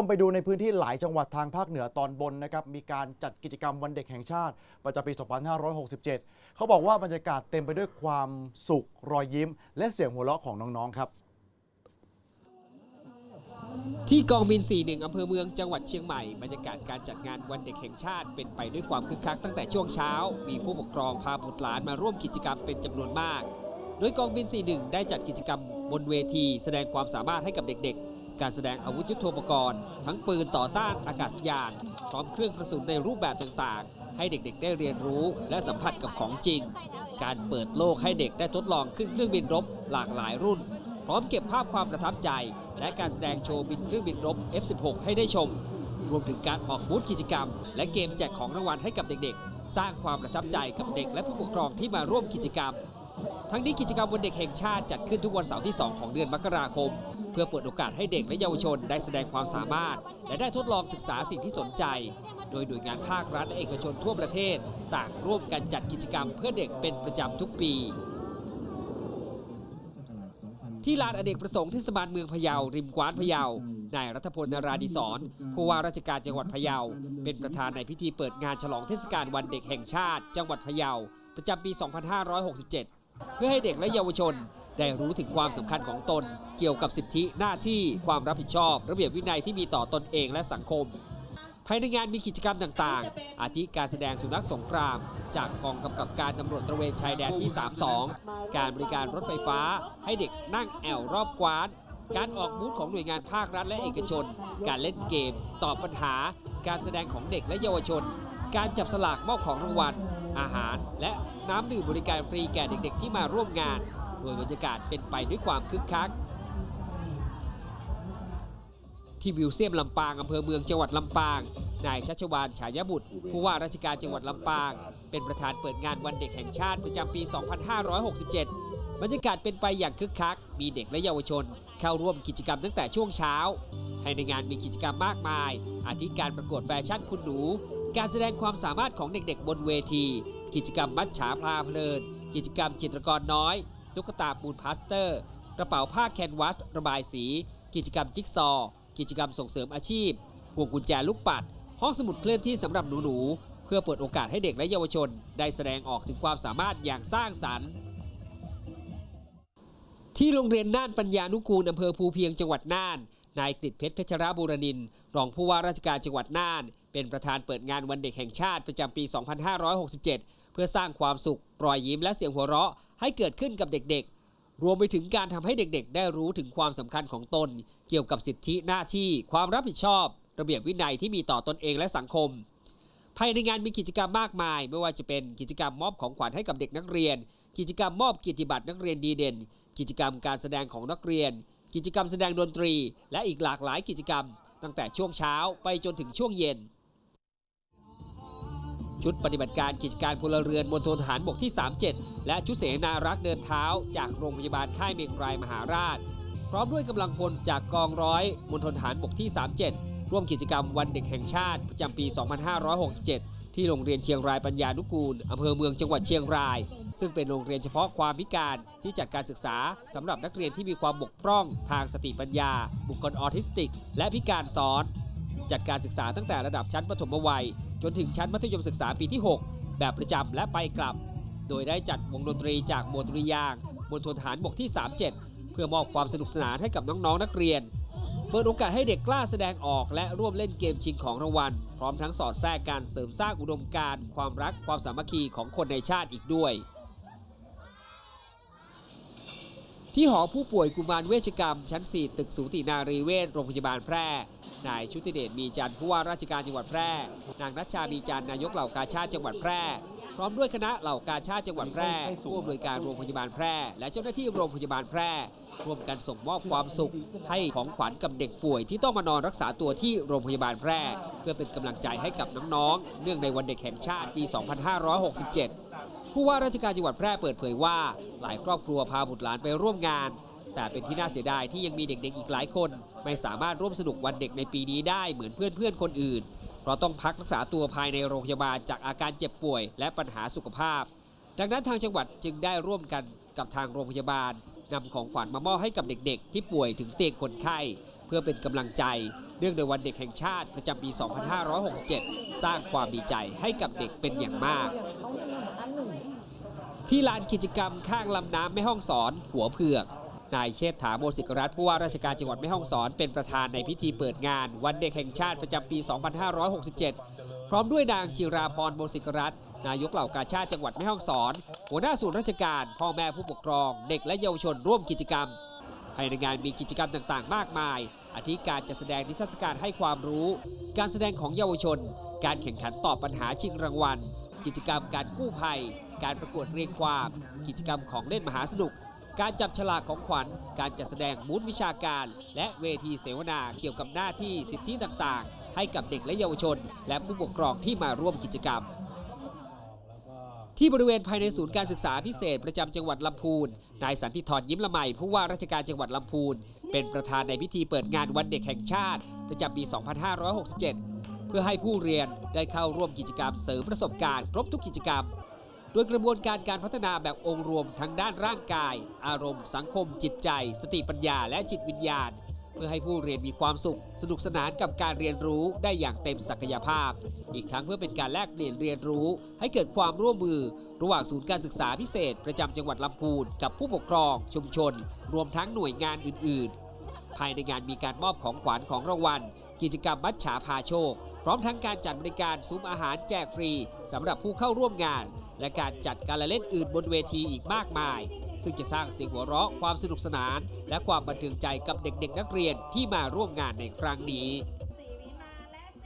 มไปดูในพื้นที่หลายจังหวัดทางภาคเหนือตอนบนนะครับมีการจัดกิจกรรมวันเด็กแห่งชาติ ประจำปี 2567 เขาบอกว่าบรรยากาศเต็มไปด้วยความสุขรอยยิ้ม และเสียงหัวเราะของน้องๆครับ ที่กองบิน 41 อำเภอเมืองจังหวัดเชียงใหม่ บรรยากาศการจัดงานวันเด็กแห่งชาติเป็นไปด้วยความคึกคักตั้งแต่ช่วงเช้า มีผู้ปกครองพาบุตรหลานมาร่วมกิจกรรมเป็นจำนวนมาก โดยกองบิน 41 ได้จัดกิจกรรมบนเวที แสดงความสามารถให้กับเด็กๆ การแสดงอาวุธยุทโธปกรณ์ ทั้งปืนต่อต้านอากาศยาน พร้อมเครื่องกระสุนในรูปแบบต่างๆ ให้เด็กๆ ได้เรียนรู้และสัมผัสกับของจริง การเปิดโลกให้เด็กได้ทดลองขึ้นเครื่องบินรบหลากหลายรุ่น พร้อมเก็บภาพความประทับใจ และการแสดงโชว์บินเครื่องบินรบ F16 ให้ได้ชม รวมถึงการออกบูธกิจกรรม และเกมแจกของรางวัลให้กับเด็กๆ สร้างความประทับใจกับเด็กและผู้ปกครองที่มาร่วมกิจกรรม ทั้งนี้กิจกรรมวันเด็กแห่งชาติจัดขึ้นทุกวันเสาร์ที่ 2 ของเดือนมกราคม เพื่อเปิดโอกาสให้เด็กและเยาวชนได้แสดงความสามารถ และได้ทดลองศึกษาสิ่งที่สนใจ โดยหน่วยงานภาครัฐและเอกชนทั่วประเทศ ต่างร่วมกันจัดกิจกรรมเพื่อเด็กเป็นประจำทุกปี ที่ลานอเนกประสงค์เทศบาลเมืองพะเยา ริมกว้านพะเยานายรัฐพลนราดิศรผู้ว่าราชการจังหวัดพะเยา เป็นประธานในพิธีเปิดงานฉลองเทศกาลวันเด็กแห่งชาติ จังหวัดพะเยา ประจำปี 2567 เพื่อให้เด็กและเยาวชนได้รู้ถึงความสำคัญของตน เกี่ยวกับสิทธิหน้าที่ความรับผิดชอบ ระเบียบวินัยที่มีต่อตนเองและสังคม ภายในงานมีกิจกรรมต่างๆ อาทิการแสดงสุนัขสงคราม จากกองกำกับการตำรวจตระเวนชายแดนที่ 32 การบริการรถไฟฟ้า ให้เด็กนั่งแอวรอบกวาน การออกบูธของหน่วยงานภาครัฐและเอกชน การเล่นเกม ตอบปัญหา การแสดงของเด็กและเยาวชน การจับสลากมอบของรางวัล อาหารและน้ำดื่มบริการฟรีแก่เด็กๆ ที่มาร่วมงาน โดยบรรยากาศเป็นไปด้วยความคึกคัก ที่มิวเซียมลำปางอำเภอเมืองจังหวัดลำปาง นายชัชวานฉายบุตร ผู้ว่าราชการจังหวัดลำปาง เป็นประธานเปิดงานวันเด็กแห่งชาติประจำปี 2567 บรรยากาศเป็นไปอย่างคึกคัก มีเด็กและเยาวชน เข้าร่วมกิจกรรมตั้งแต่ช่วงเช้าให้ในงานมีกิจกรรมมากมาย อาทิการประกวดแฟชั่นคุณหนู การแสดงความสามารถของเด็กๆ บนเวที กิจกรรมมัดฉาพลาเพลิน กิจกรรมจิตรกรน้อยตุ๊กตาปูนพลาสเตอร์ กระเป๋าผ้าแคนวาสระบายสี กิจกรรมจิ๊กซอว์กิจกรรมส่งเสริมอาชีพพวงกุญแจลูกปัด ห้องสมุดเคลื่อนที่สำหรับหนูๆ เพื่อเปิดโอกาสให้เด็กและเยาวชน ได้แสดงออกถึงความสามารถอย่างสร้างสรรค์ ที่โรงเรียนน่านปัญญานุกูลอำเภอภูเพียงจังหวัดน่าน นายกฤษเพชรเพชรบูรณิน รองผู้ว่าราชการจังหวัดน่าน เป็นประธานเปิดงานวันเด็กแห่งชาติประจำปี 2567 เพื่อสร้างความสุข รอยยิ้มและเสียงหัวเราะให้เกิดขึ้นกับเด็กๆ รวมไปถึงการทำให้เด็กๆ ได้รู้ถึงความสำคัญของตน เกี่ยวกับสิทธิหน้าที่ ความรับผิดชอบ ระเบียบวินัยที่มีต่อตนเองและสังคม ภายในงานมีกิจกรรมมากมาย ไม่ว่าจะเป็นกิจกรรมมอบของขวัญให้กับเด็กนักเรียน กิจกรรมมอบกียรติบัตรนักเรียนดีเด่น กิจกรรมการแสดงของนักเรียน กิจกรรมแสดงดนตรี และอีกหลากหลายกิจกรรม ตั้งแต่ช่วงเช้าไปจนถึงช่วงเย็น ชุดปฏิบัติการกิจการพลเรือนมณฑลทหารบกที่ 37 และชุดเสนารักษ์เดินเท้า จากโรงพยาบาลค่ายเมงรายมหาราช พร้อมด้วยกำลังพลจากกองร้อยมณฑลทหารบกที่ 37 ร่วมกิจกรรมวันเด็กแห่งชาติประจำปี 2567 ที่โรงเรียนเชียงรายปัญญานุกูลอำเภอเมืองจังหวัดเชียงราย ซึ่งเป็นโรงเรียนเฉพาะความพิการที่จัดการศึกษาสำหรับนักเรียนที่มีความบกพร่องทางสติปัญญา บุคคลออทิสติก และพิการซ้อน จัดการศึกษาตั้งแต่ระดับชั้นประถมวัย จนถึงชั้นมัธยมศึกษาปีที่ 6 แบบประจำและไปกลับ โดยได้จัดวงดนตรีจากหมวดดุริยางค์มณฑลทหารบกที่ 37 เพื่อมอบความสนุกสนานให้กับน้องๆนักเรียน เปิดโอกาสให้เด็กกล้าแสดงออกและร่วมเล่นเกมชิงของรางวัล พร้อมทั้งสอดแทรกการเสริมสร้างอุดมการณ์ความรักความสามัคคีของคนในชาติอีกด้วย ที่หอผู้ป่วยกุมารเวชกรรม ชั้น 4 ตึกสูตินารีเวชโรงพยาบาลแพร่นายชุติเดชมีจันทร์ผู้ว่าราชการจังหวัดแพร่ นางนัชชามีจันทร์นายกเหล่ากาชาติจังหวัดแพร่ ร้อมด้วยคณะเหล่ากาชาติจังหวัดแพร่ผู้อำนวยการโรงพยาบาลแพร่ และเจ้าหน้าที่โรงพยาบาลแพร่ร่วมกันส่งมอบความสุข ให้ของขวัญกับเด็กป่วยที่ต้องมานอนรักษาตัวที่โรงพยาบาลแพร่ เพื่อเป็นกำลังใจให้กับน้องๆเนื่องในวันเด็กแห่งชาติปี 2567 ผู้ว่าราชการจังหวัดแพร่เปิดเผยว่า หลายครอบครัวพาบุตรหลานไปร่วมงาน แต่เป็นที่น่าเสียดายที่ยังมีเด็กๆอีกหลายคน ไม่สามารถร่วมสนุกวันเด็กในปีนี้ได้เหมือนเพื่อนๆคนอื่น ราะต้องพักรักษาตัวภายในโรงพยาบาลจากอาการเจ็บป่วย และปัญหาสุขภาพ ดังนั้นทางจังหวัดจึงได้ร่วมกันกับทางโรงพยาบาลนำของขวัญมามอบให้กับเด็กๆ ที่ป่วยถึงเตียงคนไข้ เพื่อเป็นกำลังใจ เนื่องในวันเด็กแห่งชาติประจำปี 2567 สร้างความดีใจให้กับเด็กเป็นอย่างมาก ที่ลานกิจกรรมข้างลำน้ำแม่ห้องสอนหัวเผือก นายเชษฐาโมสิกรัตน์ผู้ว่าราชการจังหวัดแม่ฮ่องสอนเป็นประธานในพิธีเปิดงาน วันเด็กแห่งชาติประจำปี 2567 พร้อมด้วยนางจิราพรโมสิกรัตน์นายกเหล่ากาชาติจังหวัดแม่ฮ่องสอน หัวหน้าส่วนราชการ พ่อแม่ผู้ปกครอง เด็กและเยาวชนร่วมกิจกรรม ภายในงานมีกิจกรรมต่างๆ มากมาย อาทิการจัดแสดงนิทรรศการให้ความรู้ การแสดงของเยาวชน การแข่งขันตอบปัญหาชิงรางวัล กิจกรรมการกู้ภัย การประกวดเรียงความ กิจกรรมของเล่นมหาสนุก การจับฉลากของขวัญ การจัดแสดงบูธวิชาการ และเวทีเสวนาเกี่ยวกับหน้าที่สิทธิต่างๆ ให้กับเด็กและเยาวชน และผู้ปกครองที่มาร่วมกิจกรรม ที่บริเวณภายในศูนย์การศึกษาพิเศษประจำจังหวัดลำพูน นายสันติธรยิ้มละไมผู้ว่าราชการจังหวัดลำพูน เป็นประธานในพิธีเปิดงานวันเด็กแห่งชาติ ประจำปี 2567 เพื่อให้ผู้เรียนได้เข้าร่วมกิจกรรมเสริมประสบการณ์ครบทุกกิจกรรม โดยกระบวนการการพัฒนาแบบองค์รวมทั้งด้านร่างกาย อารมณ์ สังคม จิตใจ สติปัญญา และจิตวิญญาณ เพื่อให้ผู้เรียนมีความสุข สนุกสนานกับการเรียนรู้ได้อย่างเต็มศักยภาพ อีกทั้งเพื่อเป็นการแลกเปลี่ยนเรียนรู้ ให้เกิดความร่วมมือ ระหว่างศูนย์การศึกษาพิเศษ ประจำจังหวัดลำพูนกับผู้ปกครอง ชุมชน รวมทั้งหน่วยงานอื่น ๆ ภายในงานมีการมอบของขวัญของรางวัลกิจกรรมมัชฉาพาโชค พร้อมทั้งการจัดบริการซุ้มอาหารแจกฟรีสำหรับผู้เข้าร่วมงาน และการจัดการละเล่นอื่นบนเวทีอีกมากมาย ซึ่งจะสร้างเสียงหัวเราะความสนุกสนาน และความบันเทิงใจกับเด็กๆนักเรียนที่มาร่วมงานในครั้งนี้